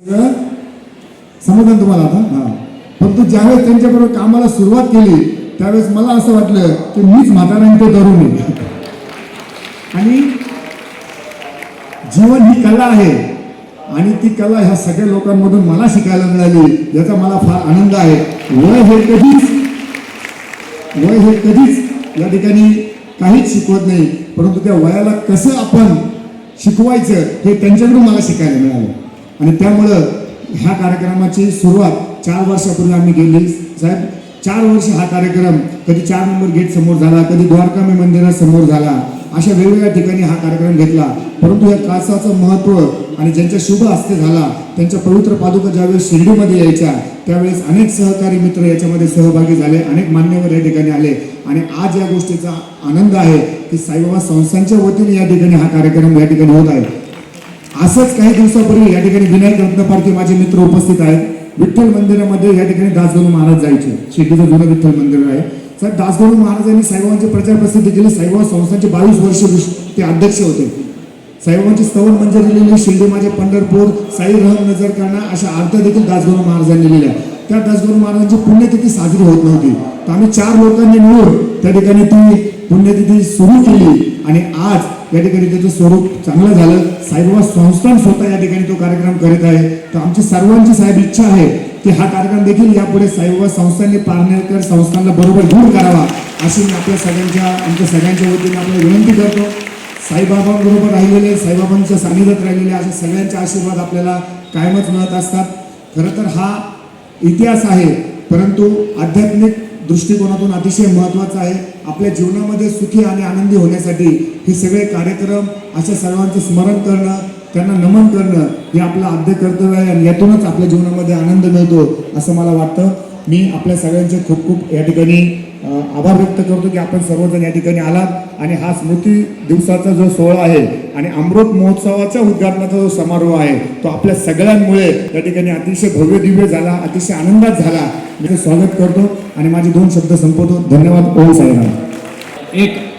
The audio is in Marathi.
सगळं समजलं तुम्हाला आता? हा. परंतु ज्यावेळेस त्यांच्याबरोबर कामाला सुरुवात केली त्यावेळेस मला असं वाटलं की मीच म्हातारा आणि ते तरुण आणि जीवन ही कला आहे आणि ती कला ह्या सगळ्या लोकांमधून मला शिकायला मिळाली याचा मला फार आनंद आहे. वय हे कधीच वय हे कधीच या ठिकाणी काहीच शिकवत नाही परंतु त्या वयाला कसं आपण शिकवायचं हे त्यांच्याकडून मला शिकायला मिळालं. आणि त्यामुळं ह्या कार्यक्रमाची सुरुवात चार वर्षापूर्वी आम्ही केली. साहेब चार वर्ष हा कार्यक्रम कधी चार नंबर गेट समोर झाला कधी द्वारकामी मंदिरासमोर झाला अशा वेगवेगळ्या ठिकाणी हा कार्यक्रम घेतला. परंतु या कासाचं महत्त्व आणि ज्यांच्या शुभ हस्ते झाला त्यांच्या पवित्र पादुका ज्यावेळेस शिर्डीमध्ये यायच्या त्यावेळेस अनेक सहकारी मित्र याच्यामध्ये सहभागी झाले अनेक मान्यवर या ठिकाणी आले. आणि आज या गोष्टीचा आनंद आहे की साईबाबा संस्थांच्या वतीने या ठिकाणी हा कार्यक्रम या ठिकाणी होत आहे. असंच काही दिवसापूर्वी या ठिकाणी विनायक रत्नपारखे माझे मित्र उपस्थित आहेत. विठ्ठल मंदिरामध्ये या ठिकाणी दासगणू महाराज जायचे. शिर्डीचं जुनं विठ्ठल मंदिर आहे. सर दासगणू महाराजांनी साईबाबांची प्रचार प्रसिद्धी केली. साईबाबा संस्थांचे बावीस वर्ष ते अध्यक्ष होते. साईबाबांची स्तवन मंजर लिहिलेली शिर्डी माझे पंढरपूर साई रहम नजर करणं अशा अर्थ देखील दासगणू महाराजांनी लिहिल्या. त्या दासगणू महाराजांची पुण्यतिथी साजरी होत नव्हती. तर आम्ही चार लोकांनी मिळून त्या ठिकाणी ती पुण्यतिथी सुरू केली. आणि आज या ठिकाणी त्याचं स्वरूप चांगलं झालं. साईबाबा संस्थान स्वतः या ठिकाणी तो कार्यक्रम करीत आहे. तर आमची सर्वांची साहेब इच्छा आहे की हा कार्यक्रम देखील यापुढे साईबाबा संस्थांनी पारनेरकर संस्थांना बरोबर दूर करावा अशी मी आपल्या सगळ्यांच्या आमच्या सगळ्यांच्या वतीने आपल्याला विनंती करतो. साईबाबांबरोबर राहिलेले साईबाबांच्या सानिध्यात राहिलेले असे सगळ्यांचे आशीर्वाद आपल्याला कायमच मिळत असतात. खरं तर हा इतिहास आहे परंतु आध्यात्मिक दृष्टिकोनातून अतिशय महत्त्वाचं आहे. आपल्या जीवनामध्ये सुखी आणि आनंदी होण्यासाठी हे सगळे कार्यक्रम अशा सर्वांचं स्मरण करणं त्यांना नमन करणं हे आपलं आद्य कर्तव्य आहे आणि यातूनच आपल्या जीवनामध्ये आनंद मिळतो असं मला वाटतं. मी आपल्या सगळ्यांचे खूप खूप या ठिकाणी आभार व्यक्त करतो की आपण सर्वजण या ठिकाणी आलात. आणि हा स्मृती दिवसाचा जो सोहळा आहे आणि अमृत महोत्सवाचा उद्घाटनाचा जो समारोह आहे तो आपल्या सगळ्यांमुळे या ठिकाणी अतिशय भव्य दिव्य झाला अतिशय आनंदात झाला. मी ते स्वागत करतो आणि माझे दोन शब्द संपवतो. धन्यवाद. ओम साईराम. एक